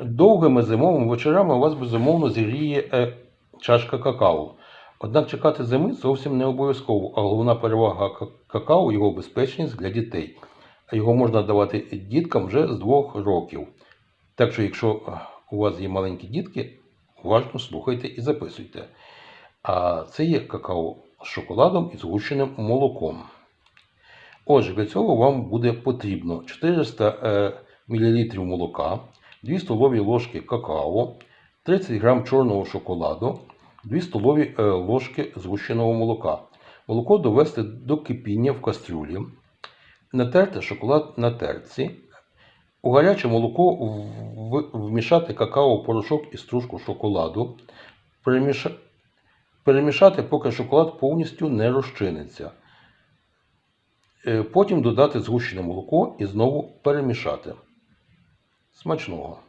Довгими зимовими вечорами у вас безумовно зігріє е, чашка какао. Однак чекати зими зовсім не обов'язково, а головна перевага ка- какао його безпечність для дітей. Його можна давати діткам вже з двох років. Так що, якщо е, у вас є маленькі дітки, уважно слухайте і записуйте. А це є какао з шоколадом і згущеним молоком. Отже, для цього вам буде потрібно 400 е, мл молока, 2 столові ложки какао, 30 г чорного шоколаду, 2 столові е, ложки згущеного молока. Молоко довести до кипіння в кастрюлі, натерти шоколад на терці, у гаряче молоко вмішати какао-порошок і стружку шоколаду, перемішати, поки шоколад повністю не розчиниться. Е, Потім додати згущене молоко і знову перемішати. Смачного!